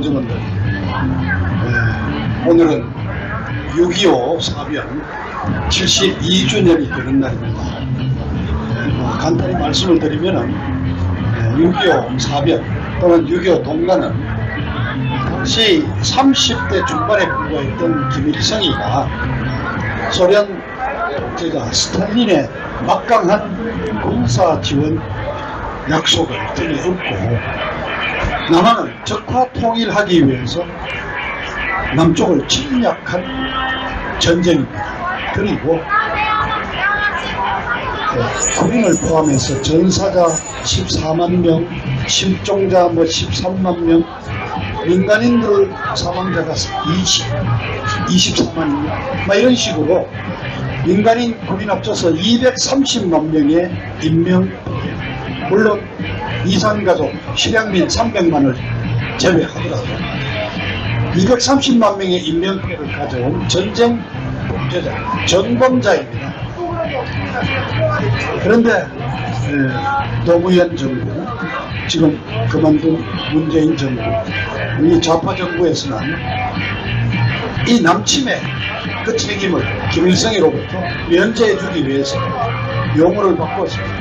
당정원들 에, 오늘은 6.25 사변 72주년이 되는 날입니다. 어, 간단히 말씀을 드리면은 6.25 사변 또는 6.25 동란은 당시 30대 중반에 불과했던 김일성이가 소련 제가 스탈린의 막강한 군사 지원 약속을 업고 남한을 적화 통일하기 위해서 남쪽을 침략한 전쟁입니다. 그리고 그 군인을 포함해서 전사자 14만 명, 실종자 뭐 13만 명, 민간인들 사망자가 20, 24만 명, 막 이런 식으로 민간인 군인 합쳐서 230만 명의 인명, 물론 이산 가족, 실향민 300만을 제외하더라도 230만 명의 인명피해를 가져온 전쟁 범죄자, 전범자입니다. 그런데 에, 노무현 정부, 지금 그만둔 문재인 정부, 이 좌파 정부에서는 이 남침의 그 책임을 김일성으로부터 면제해주기 위해서 용어를 바꿨습니다.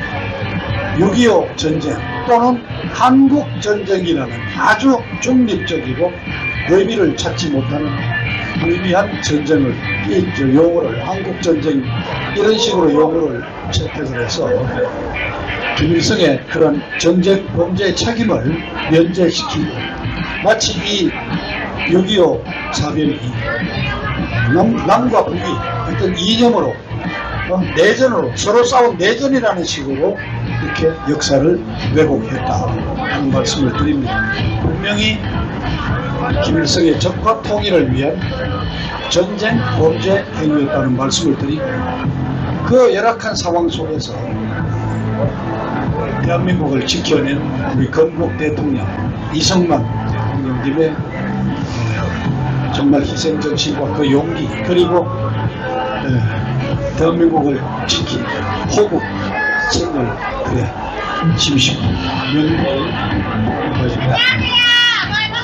6.25 전쟁. 또는 한국 전쟁이라는 아주 중립적이고 의미를 찾지 못하는 무의미한 전쟁을 이저 용어를 한국 전쟁 이런 식으로 용어를 채택을 해서 김일성의 그런 전쟁 범죄 책임을 면제시키고 마치 이 6.25 사변이 남, 남과 북이 어떤 이념으로 어, 내전으로 서로 싸운 내전이라는 식으로 이렇게 역사를 왜곡했다 하는 말씀을 드립니다. 분명히 김일성의 적화 통일을 위한 전쟁 범죄 행위였다는 말씀을 드리고 그 열악한 상황 속에서 대한민국을 지켜낸 우리 건국 대통령 이성만 대통령님의 어, 정말 희생 정신과 그 용기 그리고 어, 대한민국을 지킨 호국 생을 그래 심심.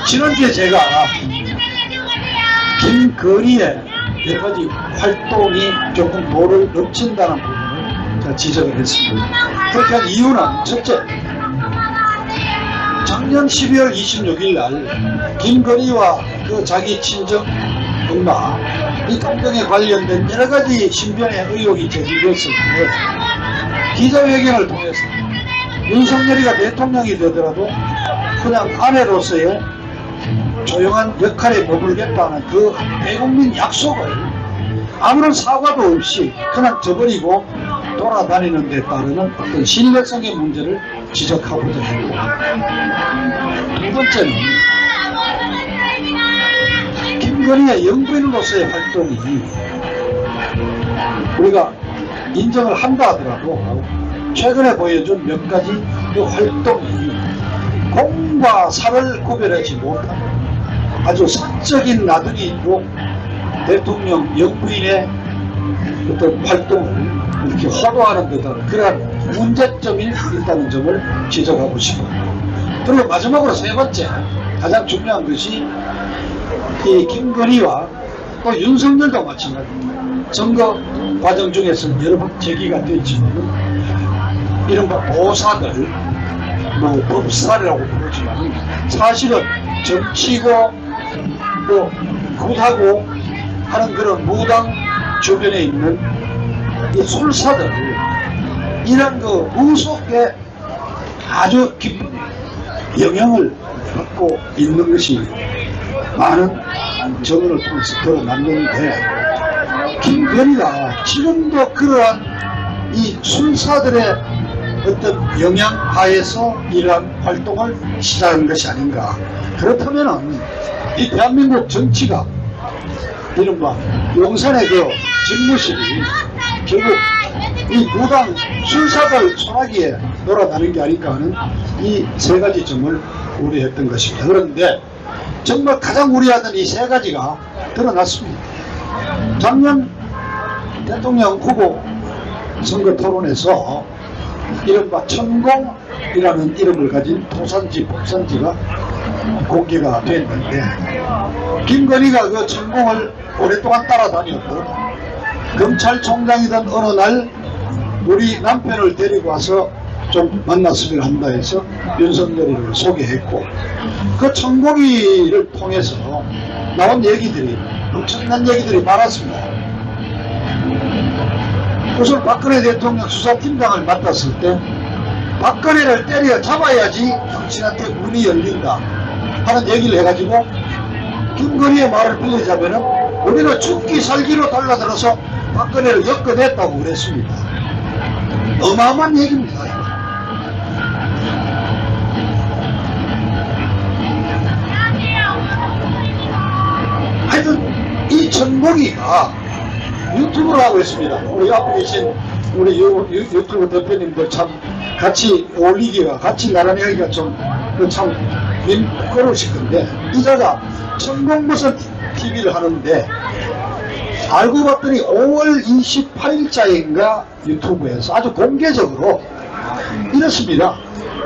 지난주에 제가 김건희의 여러 가지 활동이 조금 도를 넘친다는 부분을 지적을 했습니다. 그렇게 한 이유는 첫째, 작년 12월 26일 날 김건희와 그 자기 친정 엄마 이 감정에 관련된 여러 가지 신변의 의혹이 때 기자회견을 통해서 윤석열이가 대통령이 되더라도 그냥 아내로서의 조용한 역할에 머물겠다는 그 대국민 약속을 아무런 사과도 없이 그냥 저버리고 돌아다니는 데 따르는 어떤 신뢰성의 문제를 지적하고자 했고 두 번째는 김건희의 영부인으로서의 활동이 우리가 인정을 한다 하더라도 최근에 보여준 몇 가지 그 활동이 공과 사를 구별하지 못하는 아주 사적인 나들이로 대통령 영부인의 어떤 활동을 이렇게 호도하는 듯한 그러한 문제점이 있다는 점을 지적하고 싶어요. 그리고 마지막으로 세 번째 가장 중요한 것이 이 김건희와 또 윤석열도 마찬가지입니다. 선거 과정 중에서 여러 번 제기가 됐지만 이른바 보사들 뭐 법사라고 부르지만 사실은 정치고 또 굿하고 하는 그런 무당 주변에 있는 이 술사들 이런 그 무속에 아주 깊은 영향을 받고 있는 것이 많은 정언을 통해서 드러났는데 김건희가 지금도 그러한 이 술사들의 어떤 영향 하에서 이러한 활동을 시작한 것이 아닌가 그렇다면은 이 대한민국 정치가 이른바 용산의 그 집무실이 결국 이 무당 술사들 소나기에 놀아나는 게 아닌가 하는 이 세 가지 점을 우려했던 것입니다. 그런데 정말 가장 우려하던 이 세 가지가 드러났습니다. 작년 대통령 후보 선거 토론에서 이른바 천공이라는 이름을 가진 토산지, 법산지가 공개가 됐는데 김건희가 그 천공을 오랫동안 따라다녔고 검찰총장이던 어느 날 우리 남편을 데리고 와서 좀 만났으면 한다 해서 윤석열이를 소개했고 그 천공이를 통해서 나온 얘기들이 엄청난 얘기들이 많았습니다. 우선 박근혜 대통령 수사팀장을 맡았을 때 박근혜를 때려 잡아야지 당신한테 문이 열린다 하는 얘기를 해가지고 김건희의 말을 빌리자면은 우리는 죽기 살기로 달라들어서 박근혜를 엮어냈다고 그랬습니다. 어마어마한 얘기입니다. 이 천복이가 유튜브를 하고 있습니다. 우리 앞에 계신 우리 유, 유, 유 튜브 대표님들 참 같이 올리기가 같이 나란히 하기가 좀참 부끄러우실 건데 이자가 천복 무슨 TV를 하는데 알고 봤더니 5월 28일자인가 유튜브에서 아주 공개적으로 이렇습니다.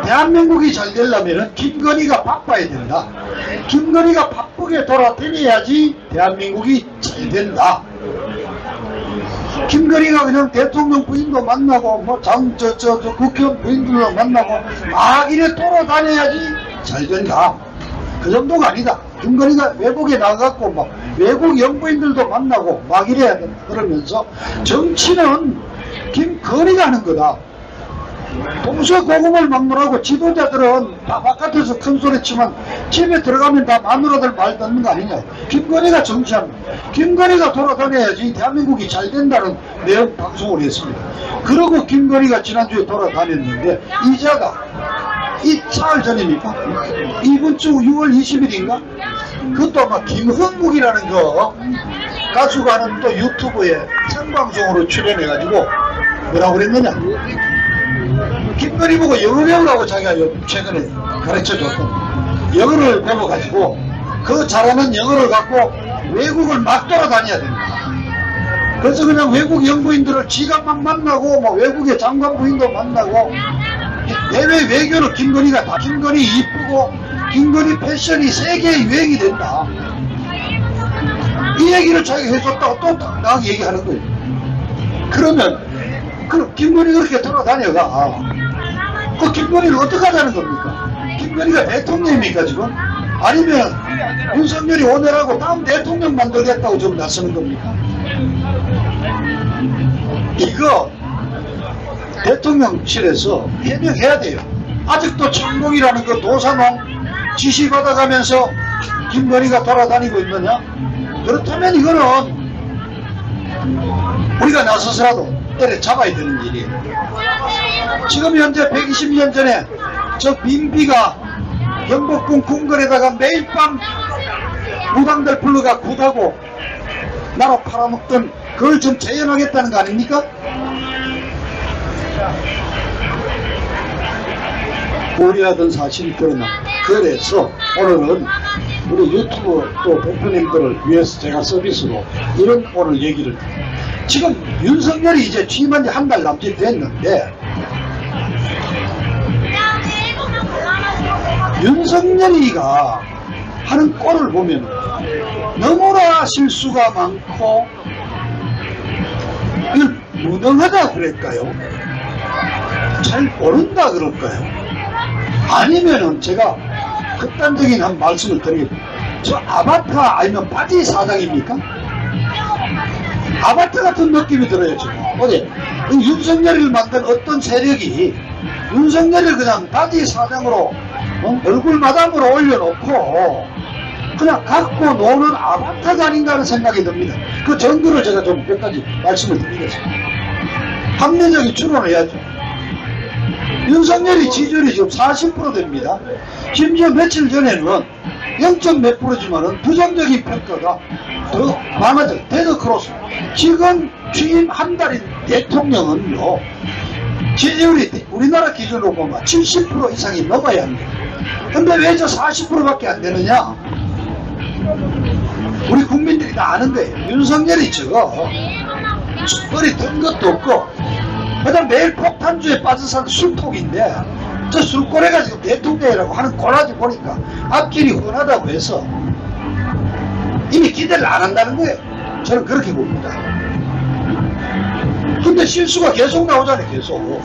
대한민국이 잘 되려면 김건희가 바빠야 된다. 김건희가 바쁘게 돌아다녀야지 대한민국이 잘 된다. 김건희가 그냥 대통령 부인도 만나고 뭐장저저 저 국회의원 부인들도 만나고 막 이래 돌아다녀야지 잘 된다. 그 정도가 아니다. 김건희가 외국에 나가고 막 외국 영부인들도 만나고 막 이래야 된다. 그러면서 정치는 김건희가 하는 거다. 동서 고금을 막론하고 지도자들은 다 바깥에서 큰 소리 치면 집에 들어가면 다 마누라들 말 듣는 거 아니냐. 김건희가 정치합니다. 김건희가 돌아다녀야지 대한민국이 잘 된다는 내용 방송을 했습니다. 그러고 김건희가 지난주에 돌아다녔는데 이자가 이 사흘 전입니까? 이번 주 6월 20일인가? 그것도 아마 김흥국이라는 거 가수가 하는 또 유튜브에 생방송으로 출연해가지고 뭐라고 그랬느냐? 김건희 보고 영어 배우라고 자기가 요- 최근에 가르쳐 줬던 영어를 배워가지고 그 잘하는 영어를 갖고 외국을 막 돌아다녀야 된다. 그래서 그냥 외국 영부인들을 지가 막 만나고 뭐 외국의 장관 부인도 만나고 해외 외교를 김건희가 다 김건희 이쁘고 김건희 패션이 세계에 유행이 된다. 이 얘기를 자기가 해줬다고 또 당당하게 얘기하는 거예요. 그러면 그 김건희 그렇게 돌아다녀가 그 김건희를 어떻게 하자는 겁니까? 김건희가 대통령입니까 지금? 아니면 윤석열이 오늘하고 다음 대통령 만들겠다고 지금 나서는 겁니까? 이거 대통령실에서 해명해야 돼요. 아직도 천공이라는 그 도산왕 지시받아가면서 김건희가 돌아다니고 있느냐? 그렇다면 이거는 우리가 나서서라도 때려 잡아야 되는 일이에요. 지금 현재 120년 전에 저 민비가 경복궁 궁궐에다가 매일 밤 무당들 불러가 굿하고 나로 팔아먹던 그걸 좀 재현하겠다는 거 아닙니까? 우려하던 사실이 드러나 그래서 오늘은 우리 유튜브 또 대표님들을 위해서 제가 서비스로 이런 오늘 얘기를 지금 윤석열이 이제 취임한 지 한 달 남짓 됐는데 윤석열이가 하는 꼴을 보면 너무나 실수가 많고 무능하다 그럴까요? 잘 모른다 그럴까요? 아니면은 제가 극단적인 한 말씀을 드리겠습니다. 저 아바타 아니면 바지 사장입니까? 아바타 같은 느낌이 들어요 지금. 어디 이 윤석열이를 만든 어떤 세력이 윤석열을 그냥 바지 사장으로 어? 얼굴 마담으로 올려놓고 그냥 갖고 노는 아바타가 아닌가 하는 생각이 듭니다. 그 정도를 제가 좀 몇 가지 말씀을 드리겠습니다. 합리적인 추론을 해야죠. 윤석열이 지지율이 지금 40% 됩니다. 심지어 며칠 전에는 0. 몇 프로지만은 부정적인 평가가 더 많아져. 데드 크로스. 지금 취임 한 달인 대통령은요, 지지율이 우리나라 기준으로 보면 70% 이상이 넘어야 합니다. 근데 왜 저 40%밖에 안 되느냐? 우리 국민들이 다 아는 거예요. 윤석열이 저거 머리 든 것도 없고 그다음 매일 폭탄주에 빠져 사는 술통인데 저 술꼬래가 지금 대통령이라고 하는 꼬라지 보니까 앞길이 훤하다고 해서 이미 기대를 안 한다는 거예요. 저는 그렇게 봅니다. 근데 실수가 계속 나오잖아요, 계속.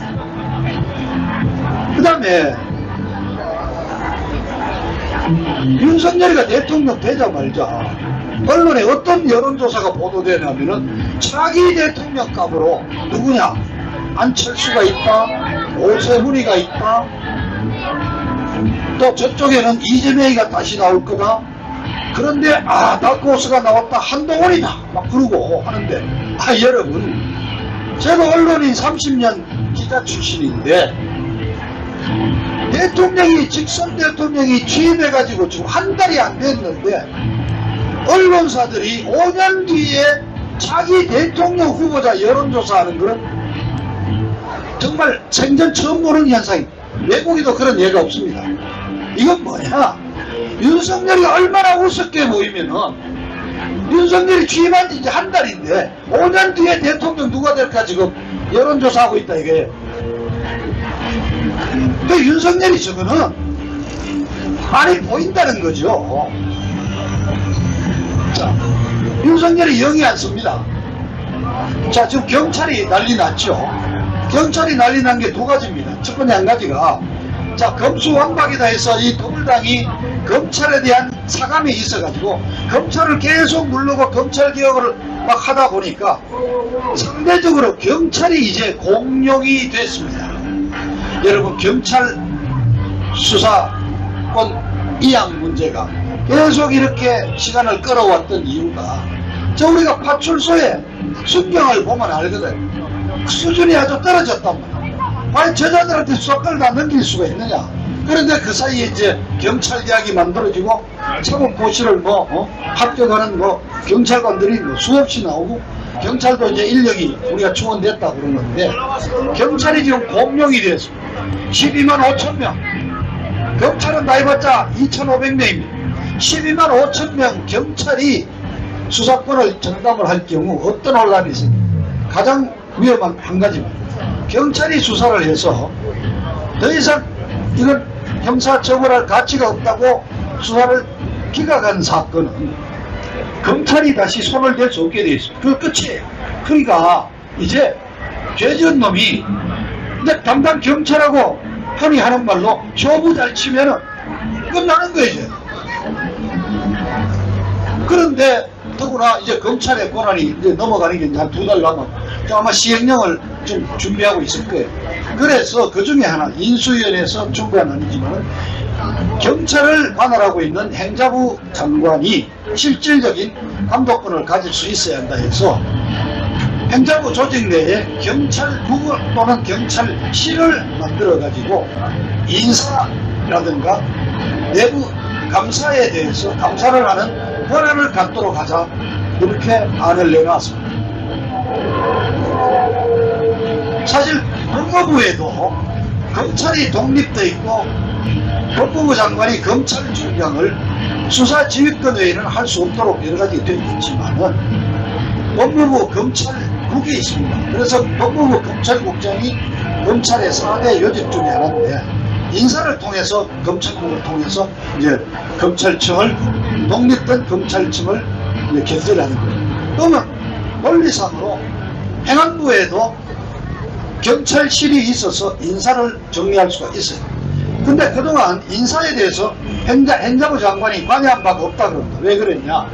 그 다음에, 윤석열이가 대통령 되자마자, 언론에 어떤 여론조사가 보도되냐면은, 차기 대통령 값으로 누구냐? 안철수가 있다, 오세훈이가 있다, 또 저쪽에는 이재명이가 다시 나올 거다. 그런데 아 다크호스가 나왔다 한동훈이다 막 그러고 하는데 아 여러분 제가 언론인 30년 기자 출신인데 대통령이 직선 대통령이 취임해가지고 지금 한 달이 안 됐는데 언론사들이 5년 뒤에 자기 대통령 후보자 여론조사하는 건 정말 생전 처음 보는 현상입니다. 외국에도 그런 예가 없습니다. 이건 뭐냐? 윤석열이 얼마나 우습게 보이면은 윤석열이 취임한 지 이제 한 달인데 5년 뒤에 대통령 누가 될까 지금 여론조사하고 있다 이게. 그 윤석열이 저거는 많이 보인다는 거죠. 자, 윤석열이 영이 안 씁니다. 자, 지금 경찰이 난리 났죠. 경찰이 난리 난 게 두 가지입니다. 첫 번째 한 가지가 자 검수완박이다 해서 이 더불당이 검찰에 대한 사감이 있어가지고 검찰을 계속 누르고 검찰 개혁을 막 하다 보니까 상대적으로 경찰이 이제 공룡이 됐습니다. 여러분 경찰 수사권 이양 문제가 계속 이렇게 시간을 끌어왔던 이유가 저 우리가 파출소에 순경을 보면 알거든. 수준이 아주 떨어졌단 말이야. 과연 저자들한테 수사권을 다 넘길 수가 있느냐? 그런데 그 사이에 이제 경찰 대학이 만들어지고 사법고시를 뭐 어? 합격하는 뭐 경찰관들이 뭐 수없이 나오고 경찰도 이제 인력이 우리가 충원됐다 그러는데 경찰이 지금 공룡이 됐습니다 12만 5천 명 경찰은 나이봤자 2,500명입니다. 12만 5천 명 경찰이 수사권을 전담을 할 경우 어떤 혼란이 있습니까? 가장 위험한 한 가지입니다. 경찰이 수사를 해서 더 이상 이건 형사 처벌할 가치가 없다고 수사를 기각한 사건은 검찰이 다시 손을 댈 수 없게 돼 있습니다. 그 끝이에요. 그러니까 이제 죄 지은 놈이 근데 담당 경찰하고 흔히 하는 말로 쇼부 잘 치면은 끝나는 거예요. 그런데 더구나 이제 검찰의 권한이 이제 넘어가는 게 한 두 달 남아 아마 시행령을 좀 준비하고 있을 거예요. 그래서 그 중에 하나 인수위원회에서 준비한 아니지만 경찰을 관할하고 있는 행자부 장관이 실질적인 감독권을 가질 수 있어야 한다 해서 행자부 조직 내에 경찰국 또는 경찰실을 만들어 가지고 인사라든가 내부 감사에 대해서 감사를 하는 권한을 갖도록 하자 이렇게 안을 내놨습니다. 사실 법무부에도 검찰이 독립돼 있고 법무부 장관이 검찰 중장을 수사 지휘권 외에는 할 수 없도록 여러 가지 되어 있지만은 법무부 검찰 국에 있습니다. 그래서 법무부 검찰국장이 검찰의 4대 요직 중에 하나인데 인사를 통해서 검찰국을 통해서 이제 검찰청을 독립된 검찰청을 이제 개설하는 거예요. 그러면 원리상으로 행안부에도 경찰실이 있어서 인사를 정리할 수가 있어요. 근데 그동안 인사에 대해서 행자, 행자부 장관이 관여한 바가 없다 그럽니다. 왜 그랬냐?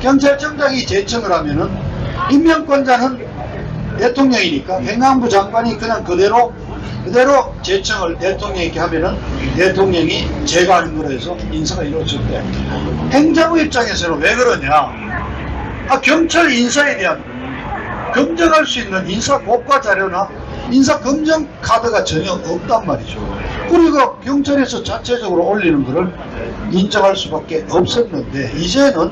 경찰청장이 제청을 하면은 임명권자는 대통령이니까 행안부 장관이 그냥 그대로 그대로 제청을 대통령에게 하면은 대통령이 제거하는 거로 해서 인사가 이루어질 때 행자부 입장에서는 왜 그러냐? 아, 경찰 인사에 대한 검증할 수 있는 인사 고가 자료나 인사 검증 카드가 전혀 없단 말이죠. 그리고 경찰에서 자체적으로 올리는 것을 인정할 수밖에 없었는데 이제는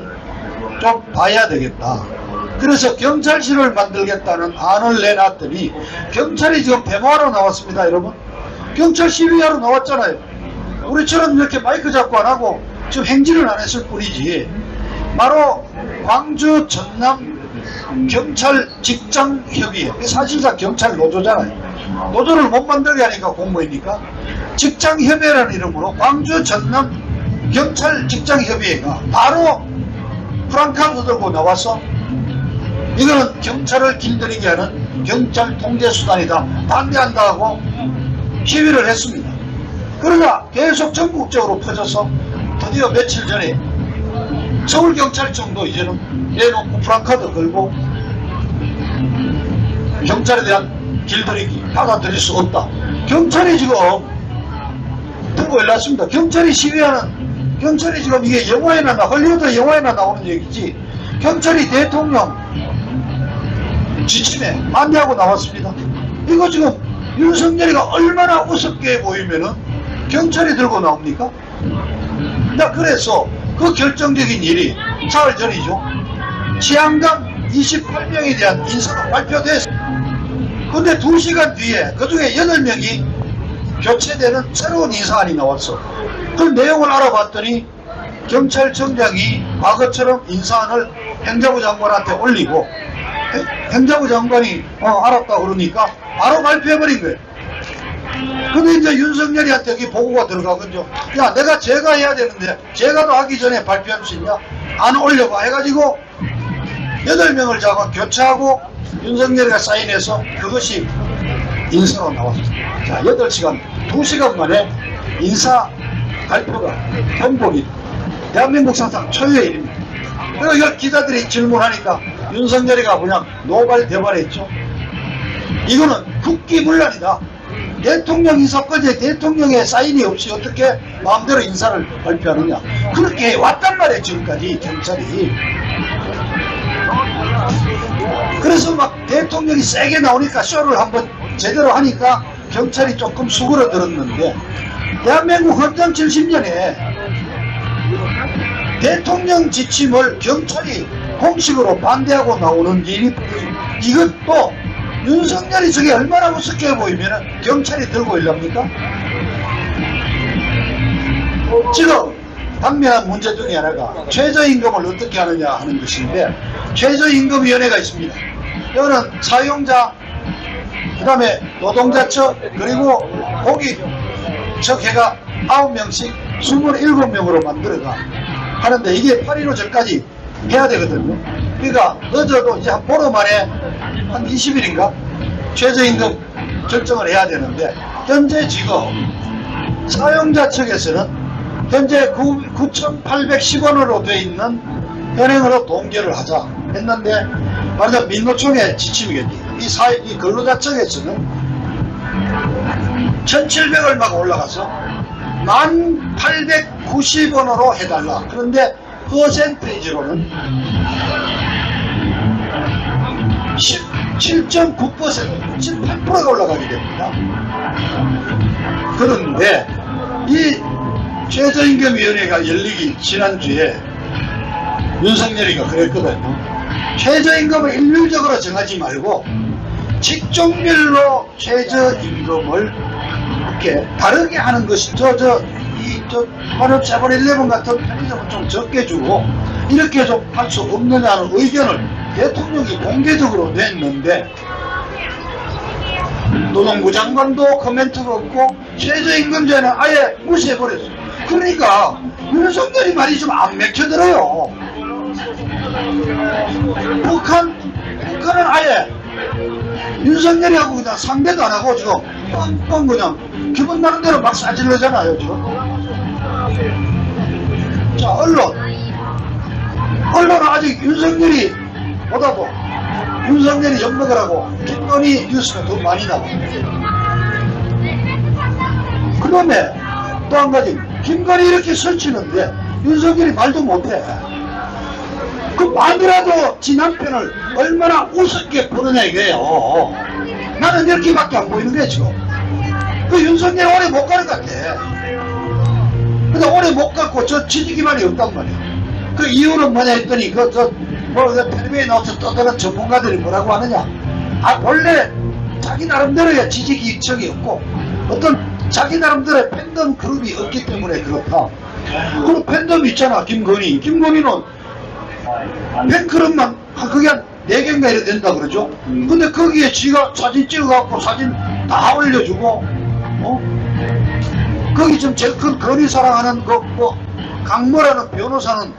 좀 봐야 되겠다. 그래서 경찰실을 만들겠다는 안을 내놨더니 경찰이 지금 배모하러 나왔습니다, 여러분. 경찰 시위하러 나왔잖아요. 우리처럼 이렇게 마이크 잡고 안 하고 지금 행진을 안 했을 뿐이지. 바로 광주 전남 경찰 직장 협의회 사실상 경찰 노조잖아요. 노조를 못 만들게 하니까 공무원이니까 직장 협의회라는 이름으로 광주 전남 경찰 직장 협의회가 바로 프랑카드 들고 나와서 이거는 경찰을 길들이게 하는 경찰 통제 수단이다 반대한다 하고 시위를 했습니다. 그러나 계속 전국적으로 퍼져서 드디어 며칠 전에 서울경찰청도 이제는 내놓고 프랑카드 걸고 경찰에 대한 길들이기 받아들일 수 없다. 경찰이 지금 들고 일났습니다. 경찰이 시위하는 경찰이 지금 이게 영화에나 나 헐리우드 영화에나 나오는 얘기지. 경찰이 대통령 지침에 반대하고 나왔습니다. 이거 지금 윤석열이가 얼마나 우습게 보이면은 경찰이 들고 나옵니까? 나 그래서 그 결정적인 일이 사흘 전이죠. 치안감 28명에 대한 인사가 발표됐어. 근데 2시간 뒤에 그 중에 8명이 교체되는 새로운 인사안이 나왔어. 그 내용을 알아봤더니 경찰청장이 과거처럼 인사안을 행자부 장관한테 올리고 행- 행자부 장관이 어, 알았다 그러니까 바로 발표해버린 거예요. 근데 이제 윤석열이한테 여기 보고가 들어가거든요. 야, 내가 제가 해야 되는데, 제가도 하기 전에 발표할 수 있냐? 안 올려봐. 해가지고, 8명을 잡아 교체하고, 윤석열이가 사인해서 그것이 인사로 나왔습니다. 자, 8시간, 2시간 만에 인사 발표가 번복이 대한민국 사상 초유의 일입니다. 그리고 이걸 기자들이 질문하니까 윤석열이가 그냥 노발 대발했죠. 이거는 국기문란이다. 대통령 인사권에 대통령의 사인이 없이 어떻게 마음대로 인사를 발표하느냐. 그렇게 왔단 말이에요, 지금까지 경찰이. 그래서 막 대통령이 세게 나오니까 쇼를 한번 제대로 하니까 경찰이 조금 수그러들었는데 대한민국 헌정 70년에 대통령 지침을 경찰이 공식으로 반대하고 나오는 일이 이것도 윤석열이 저게 얼마나 무섭게 보이면 경찰이 들고 일랍니까? 지금 당면한 문제 중에 하나가 최저임금을 어떻게 하느냐 하는 것인데 최저임금위원회가 있습니다. 이거는 사용자, 그 다음에 노동자 측, 그리고 고기 척 해가 9명씩 27명으로 만들어가 하는데 이게 8.15 전까지 해야 되거든요. 그러니까 늦어도 이제 한 보름 만에 한 20일인가 최저임금 결정을 해야 되는데 현재 지금 사용자 측에서는 현재 9,810원으로 되어 있는 현행으로 동결을 하자 했는데 말하자면 민노총의 지침이겠지. 이 사회, 이 근로자 측에서는 1,700얼마가 올라가서 1,890원으로 해달라. 그런데 퍼센테이지로는 17.9% 18%가 올라가게 됩니다. 그런데 이 최저임금위원회가 열리기 지난주에 윤석열이가 그랬거든요. 최저임금을 일률적으로 정하지 말고 직종별로 최저임금을 이렇게 다르게 하는 것이 저저 이저 만원 세븐일레븐 같은 편의점은 좀 적게 주고 이렇게 좀 할 수 없느냐는 의견을 대통령이 공개적으로 냈는데 노동부 장관도 코멘트가 없고 최저임금제는 아예 무시해버렸어요. 그러니까 윤석열이 말이 좀 안 맥혀들어요. 북한, 북한은 아예 윤석열이하고 그냥 상대도 안 하고 지금 뻥뻥 그냥 기분 나름대로 막 싸질러잖아요 지금. 자 언론, 언론은 아직 윤석열이 보다도 윤석열이 엿먹으라고 김건희 뉴스가 더 많이 나와. 그 다음에 또 한 가지 김건희 이렇게 설치는데 윤석열이 말도 못해. 그 마누라도 지난 편을 얼마나 우습게 보느냐 이거예요. 나는 이렇게밖에 안 보이는 거야 지금. 그 윤석열 오래 못 가는 것 같아. 근데 오래 못 갔고 저 지지기만이 없단 말이야. 그 이유는 뭐냐 했더니 그저뭐 텔레비에 나와서 떠드는 전문가들이 뭐라고 하느냐. 아 원래 자기 나름대로의 지지기척이 없고 어떤 자기 나름대로의 팬덤 그룹이 없기 때문에 그렇다. 그리고 팬덤 있잖아 김건희. 김건희는 팬클럽만 한 그게 한 4개인가 이래 된다 그러죠. 근데 거기에 지가 사진 찍어갖고 사진 다 올려주고 어? 거기 좀 제일 큰 건희 사랑하는 그 뭐 강모라는 변호사는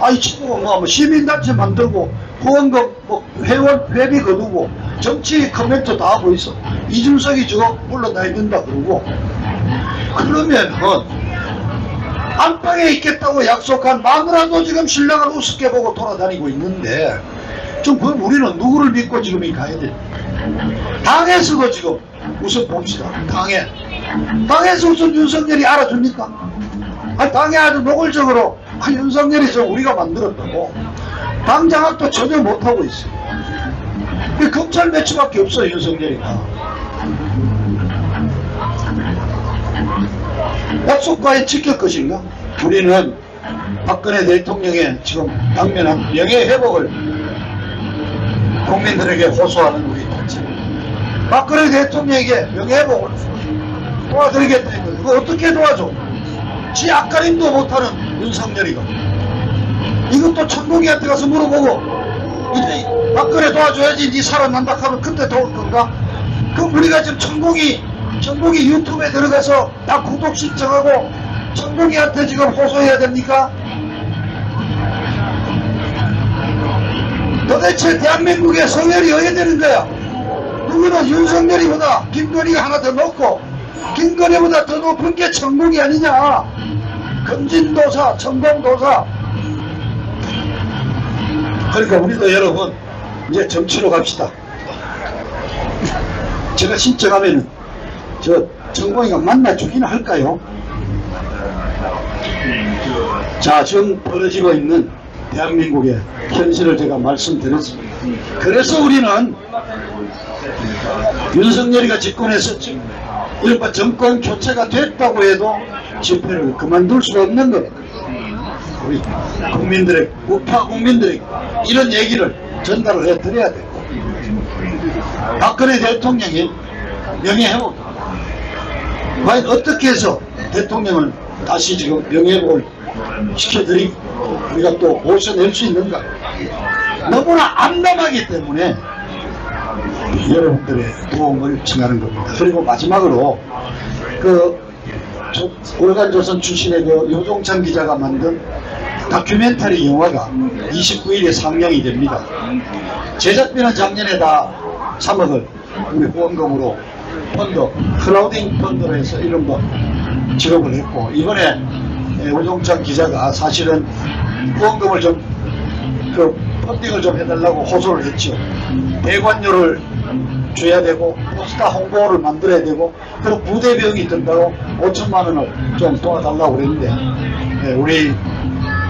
아이 친구가 뭐, 뭐 시민단체 만들고 후원금 뭐 회원 회비 거두고 정치 커멘트 다 하고 있어 이준석이 저거 물러나야 된다 그러고 그러면은 안방에 있겠다고 약속한 마누라도 지금 신랑을 우습게 보고 돌아다니고 있는데 좀 그럼 우리는 누구를 믿고 지금 이 가야 돼? 당에서도 지금 우선 봅시다. 당에. 당에서 우선 윤석열이 알아줍니까? 아, 당에 아주 노골적으로 아, 윤석열이 저 우리가 만들었다고 당 장악도 전혀 못하고 있어요. 이 검찰 매치밖에 없어요, 윤석열이가. 약속과에 지킬 것인가? 우리는 박근혜 대통령의 지금 당면한 명예회복을 국민들에게 호소하는 우리 단체. 박근혜 대통령에게 명예회복을 도와드리겠다 했거든. 그거 어떻게 도와줘? 지 앞가림도 못하는 윤석열이가. 이것도 천공이한테 가서 물어보고, 이제 박근혜 도와줘야지 니 살아난다 하면 그때 도울 건가? 그럼 우리가 지금 천공이, 천공이 유튜브에 들어가서 나 구독 신청하고 천공이한테 지금 호소해야 됩니까? 도대체 대한민국의 성열이 어디 되는 거야? 누구는 윤석열이보다 김건희가 하나 더 높고 김건희보다 더 높은 게 천공이 아니냐? 금진도사, 천공도사. 그러니까 우리도 여러분 이제 정치로 갑시다. 제가 신청하면 저 천공이가 만나 주기는 할까요? 자, 지금 벌어지고 있는 대한민국의 현실을 제가 말씀드렸습니다. 그래서 우리는 윤석열이가 집권해서 이른바 정권 교체가 됐다고 해도 집회를 그만둘 수 없는 겁니다. 우리 국민들의, 우파 국민들에게 이런 얘기를 전달을 해드려야 되고 박근혜 대통령이 명예회복 과연 어떻게 해서 대통령을 다시 지금 명예회복을 시켜드리고 우리가 또 모셔낼 수 있는가 너무나 암담하기 때문에 여러분들의 도움을 청하는 겁니다. 그리고 마지막으로 그 조- 월간 조선 출신의 그 요종찬 기자가 만든 다큐멘터리 영화가 29일에 상영이 됩니다. 제작비는 작년에 다 3억을 우리 후원금으로 펀드, 크라우딩 펀드로 해서 이런 거 지급을 했고 이번에 에, 오종찬 기자가 사실은 후원금을 좀 그 펀딩을 좀 해달라고 호소를 했죠. 대관료를 줘야 되고 포스타 홍보를 만들어야 되고 그리고 부대 비용이 든다고 5천만 원을 좀 도와달라고 그랬는데 예, 우리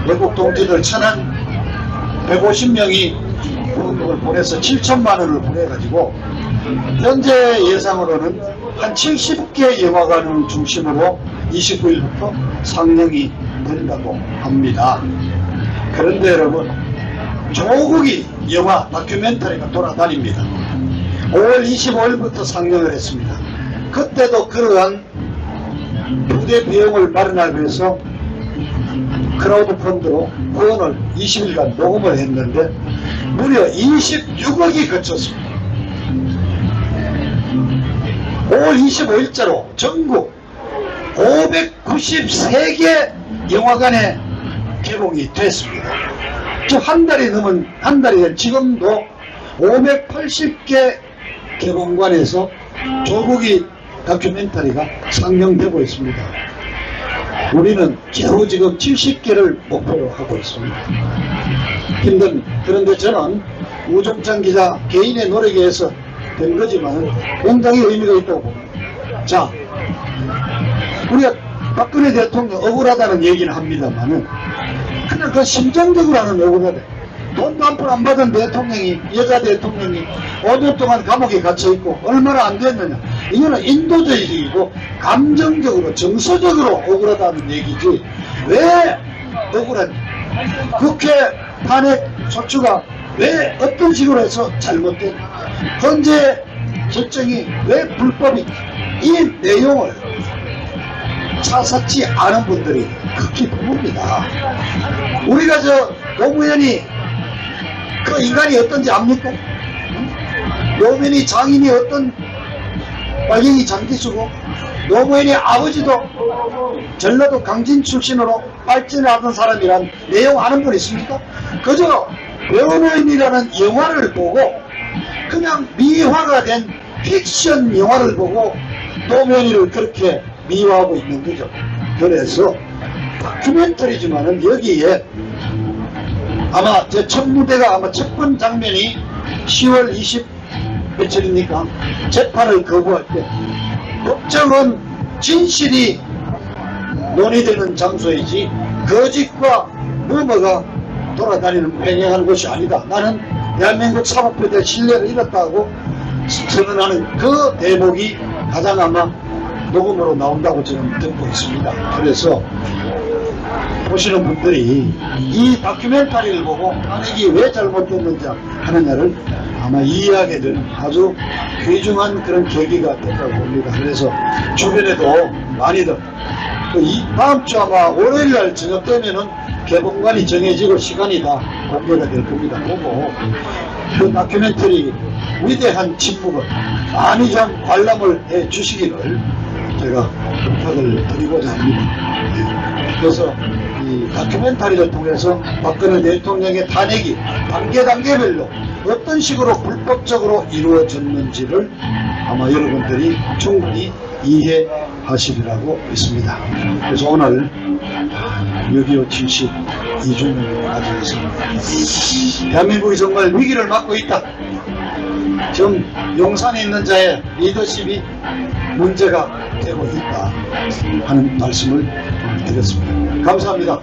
외국 동지들 천안 150명이 후원금을 보내서 7천만 원을 보내가지고 현재 예상으로는 한 70개 영화관을 중심으로 29일부터 상영이 된다고 합니다. 그런데 여러분 조국이 영화 다큐멘터리가 돌아다닙니다. 5월 25일부터 상영을 했습니다. 그때도 그러한 부대 비용을 마련하기 위해서 크라우드 펀드로 후원을 20일간 녹음을 했는데 무려 26억이 거쳤습니다. 5월 25일자로 전국 593개 영화관에 개봉이 됐습니다. 즉한 달이 넘은 한 달이 된 지금도 580개 개봉관에서 조국이 다큐멘터리가 상영되고 있습니다. 우리는 겨우 지금 70개를 목표로 하고 있습니다. 힘듭니다. 그런데 저는 우종찬 기자 개인의 노력에 의해서 된 거지만 굉장히 의미가 있다고 봅니다. 자, 우리가 박근혜 대통령 억울하다는 얘기는 합니다만은 그냥 그 심정적으로 하는 억울하다. 돈도 한 푼 안 받은 대통령이 여자 대통령이 5년 동안 감옥에 갇혀 있고 얼마나 안 됐느냐. 이거는 인도적이고 감정적으로 정서적으로 억울하다는 얘기지. 왜 억울한? 국회 탄핵 소추가 왜 어떤 식으로 해서 잘못된? 헌재 결정이 왜 불법이? 이 내용을 차사치 않은 분들이 극히 드뭅니다. 우리가 저 노무현이 그 인간이 어떤지 압니까? 노무현이 장인이 어떤 빨갱이 장기수고 노무현의 아버지도 전라도 강진 출신으로 발전하던 사람이란 내용 아는 분 있습니까? 그저 변호인이라는 영화를 보고 그냥 미화가 된 픽션 영화를 보고 노무현이를 그렇게 미화하고 있는 거죠. 그래서 다큐멘터리지만은 여기에 아마 제 첫 무대가 아마 첫 번 장면이 10월 20 며칠입니까? 재판을 거부할 때 법정은 진실이 논의되는 장소이지 거짓과 루머가 돌아다니는 횡행하는 곳이 아니다. 나는 대한민국 사법부의 신뢰를 잃었다고 선언하는 그 대목이 가장 아마 녹음으로 나온다고 저는 듣고 있습니다. 그래서 보시는 분들이 이 다큐멘터리를 보고 탄핵이 왜 잘못됐는지 하느냐를 아마 이해하게 되는 아주 귀중한 그런 계기가 됐다고 봅니다. 그래서 주변에도 많이들 그이 다음 주 아마 월요일 날 저녁 되면은 개봉관이 정해지고 시간이 다 공개가 될 겁니다. 보고 그 다큐멘터리 위대한 침묵을 많이 좀 관람을 해 주시기를 제가 부탁을 드리고자 합니다. 네. 그래서 이 다큐멘터리를 통해서 박근혜 대통령의 탄핵이 단계 단계별로 어떤 식으로 불법적으로 이루어졌는지를 아마 여러분들이 충분히 이해하시리라고 믿습니다. 그래서 오늘 6.25 72주년을 맞이해서 대한민국이 정말 위기를 맞고 있다. 지금 용산에 있는 자의 리더십이 문제가 되고 있다 하는 말씀을 드렸습니다. 감사합니다.